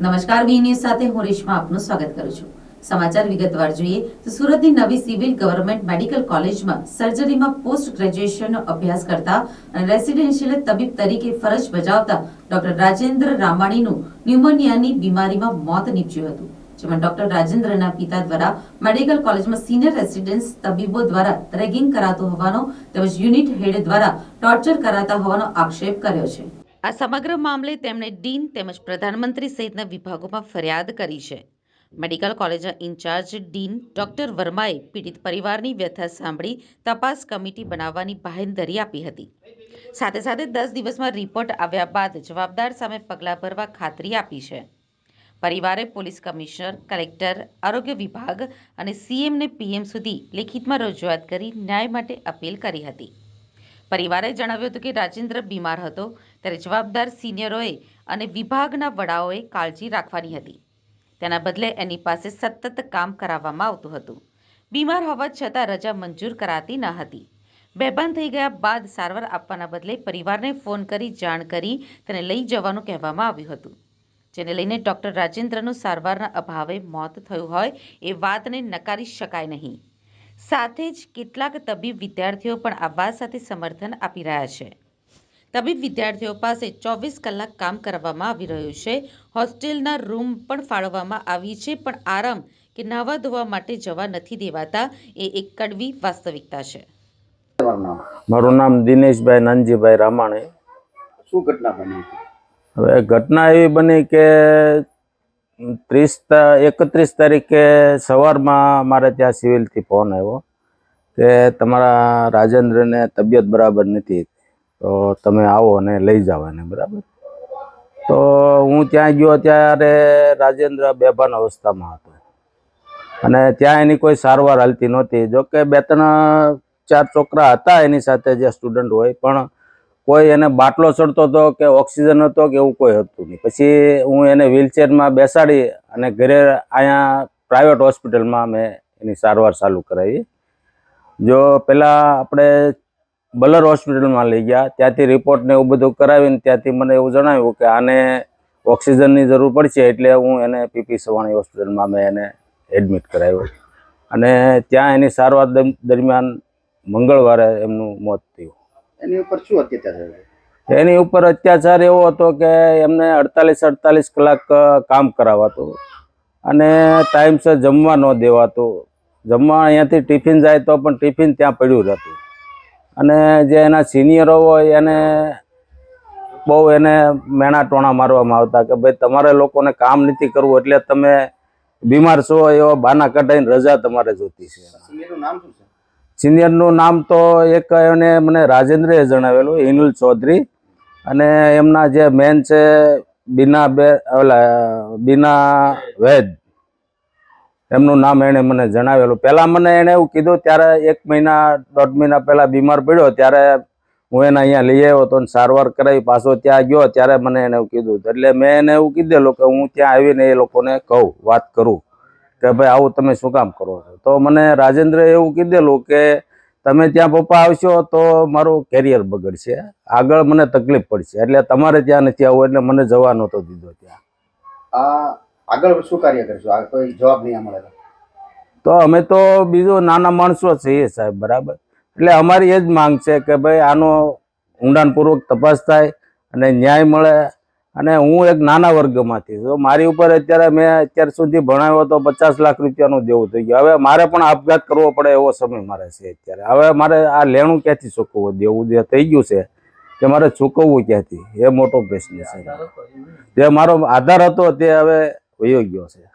નમસ્કાર ન્યૂઝ સાથે હું રેશમા આપનું સ્વાગત કરું છું. સમાચાર વિગતવાર જોઈએ તો સુરતની નવી સિવિલ ગવર્મેન્ટ મેડિકલ કોલેજમાં સર્જરીમાં પોસ્ટ ગ્રેજ્યુએશનનો અભ્યાસ કરતા અને રેસિડેન્શિયલ તબીબ તરીકે ફરજ બજાવતા ડોક્ટર રાજેન્દ્ર રામાણીનું ન્યુમોનિયાની બીમારીમાં મોત નીપજ્યું હતું, જેમાં ડોક્ટર રાજેન્દ્રના પિતા દ્વારા મેડિકલ કોલેજમાં સિનિયર રેસિડેન્સ તબીબો દ્વારા રેગિંગ કરાતું હોવાનો તેમજ યુનિટ હેડ દ્વારા ટોર્ચર કરાતા હોવાનો આક્ષેપ કર્યો છે. આ સમગ્ર મામલે તેમણે ડીન તેમજ પ્રધાનમંત્રી સહિતના વિભાગોમાં ફરિયાદ કરી છે. મેડિકલ કોલેજના ઇન્ચાર્જ ડીન ડોક્ટર વર્માએ પીડિત પરિવારની વ્યથા સાંભળી તપાસ કમિટી બનાવવાની બાહેંધરી આપી હતી. સાથે સાથે દસ દિવસમાં રિપોર્ટ આવ્યા બાદ જવાબદાર સામે પગલાં ભરવા ખાતરી આપી છે. પરિવારે પોલીસ કમિશનર, કલેક્ટર, આરોગ્ય વિભાગ અને સીએમને પીએમ સુધી લેખિતમાં રજૂઆત કરી ન્યાય માટે અપીલ કરી હતી. પરિવારે જણાવ્યું હતું કે રાજેન્દ્ર બીમાર હતો ત્યારે જવાબદાર સિનિયરોએ અને વિભાગના વડાઓએ કાળજી રાખવાની હતી. તેના બદલે એની પાસે સતત કામ કરાવવામાં આવતું હતું. બીમાર હોવા છતાં રજા મંજૂર કરાતી ન હતી. બેભાન થઈ ગયા બાદ સારવાર આપવાના બદલે પરિવારને ફોન કરી જાણ કરી તેને લઈ જવાનું કહેવામાં આવ્યું હતું. જેને લઈને ડૉક્ટર રાજેન્દ્રનું સારવારના અભાવે મોત થયું હોય એ વાતને નકારી શકાય નહીં. સાથે જ કેટલાક તબીબ વિદ્યાર્થીઓ પણ આ વાત સાથે સમર્થન આપી રહ્યા છે. તબીબ વિદ્યાર્થીઓ પાસે ચોવીસ કલાક કામ કરવામાં આવી રહ્યું છે. હોસ્ટેલના રૂમ પણ ફાળવવામાં આવી છે પણ આરામ કે નાવા ધોવા માટે જવા નથી દેવાતા એ એક કડવી વાસ્તવિકતા છે. મારું નામ દિનેશભાઈ નાનજીભાઈ રામાણે. શું ઘટના બની હવે ઘટના એવી બની કે ત્રીસ એકત્રીસ તારીખે સવારમાં મારે ત્યાં સિવિલથી ફોન આવ્યો કે તમારા રાજેન્દ્રને તબિયત બરાબર નથી. તો તમે આવો અને લઈ જાઓ એને, બરાબર? તો હું ત્યાં ગયો ત્યારે રાજેન્દ્ર બેભાન અવસ્થામાં હતો. અને ત્યાં એની કોઈ સારવાર હાલતી નહોતી. જોકે બે ત્રણ, ચાર છોકરા હતા એની સાથે જે સ્ટુડન્ટ હોય, પણ કોઈ એને બાટલો ચડતો હતો કે ઓક્સિજન હતો કે એવું કોઈ હતું નહીં. પછી હું એને વ્હીલચેરમાં બેસાડી અને ઘરે અહીંયા પ્રાઇવેટ હોસ્પિટલમાં મેં એની સારવાર ચાલુ કરાવી. જો પહેલાં આપણે બલર હોસ્પિટલમાં લઈ ગયા. ત્યાંથી રિપોર્ટને એવું બધું કરાવીને ત્યાંથી મને એવું જણાવ્યું કે આને ઓક્સિજનની જરૂર પડશે એટલે હું એને પીપી સવાણી હોસ્પિટલમાં મેં એને એડમિટ કરાવ્યો. અને ત્યાં એની સારવાર દરમ- દરમિયાન મંગળવારે એમનું મોત થયું. એની ઉપર શું અત્યાચાર થયો? એની ઉપર અત્યાચાર એવો હતો કે એમને અડતાલીસ અડતાલીસ કલાક કામ કરાવાતું. અને ટાઈમસર જમવા ન દેવાતું. જમવા અહીંયાથી ટિફિન જાય તો પણ ટિફિન ત્યાં પડ્યું રહેતું. અને જે એના સિનિયરો હોય એને બહુ એને મેણા ટોણા મારવામાં આવતા કે ભાઈ તમારે લોકોને કામ નથી કરવું એટલે તમે બીમાર છો એવા બાના કઢાઈને રજા તમારે જોતી છે. સિનિયરનું નામ તો એક એને મને રાજેન્દ્રએ જણાવેલું હિનુલ ચૌધરી. અને એમના જે મેન છે બીના બે ઓલા બીના વૈદ. એમનું નામ એણે મને જણાવેલું. પહેલાં મને એણે એવું કીધું, ત્યારે એક મહિના, દોઢ મહિના પહેલાં બીમાર પડ્યો, ત્યારે હું એને અહીંયા લઈ આવ્યો હતો અને સારવાર કરાવી, પાછો ત્યાં ગયો, ત્યારે મને એને એવું કીધું. એટલે મેં એને એવું કીધેલું કે હું ત્યાં આવીને એ લોકોને કહું, વાત કરું કે ભાઈ, આવું તમે શું કામ કરો છો? તો મને રાજેન્દ્રએ એવું કીધેલું કે તમે ત્યાં પપ્પા આવશો તો મારું કેરિયર બગડશે. આગળ મને તકલીફ પડશે. એટલે તમારે ત્યાં નથી આવવું, એટલે મને જવા નહોતો દીધો ત્યાં. આ આગળ શું કાર્ય કરશો? કોઈ જવાબ નહીં મળે તો. તો અમે તો બીજું નાના માણસો છીએ સાહેબ, બરાબર? એટલે અમારી એ જ માંગ છે કે ભાઈ આનો ઊંડાણપૂર્વક તપાસ થાય અને ન્યાય મળે. અને હું એક નાના વર્ગમાંથી તો મારી ઉપર અત્યારે મેં અત્યાર સુધી ભણાવ્યો તો પચાસ લાખ રૂપિયાનું દેવું થઈ ગયું. હવે મારે પણ આપઘાત કરવો પડે એવો સમય મારે છે અત્યારે. હવે મારે આ લેણું ક્યાંથી ચૂકવવું? દેવું જે થઈ ગયું છે કે મારે ચૂકવવું ક્યાંથી? એ મોટો પ્રશ્ન છે. જે મારો આધાર હતો તે હવે વયો ગયો છે.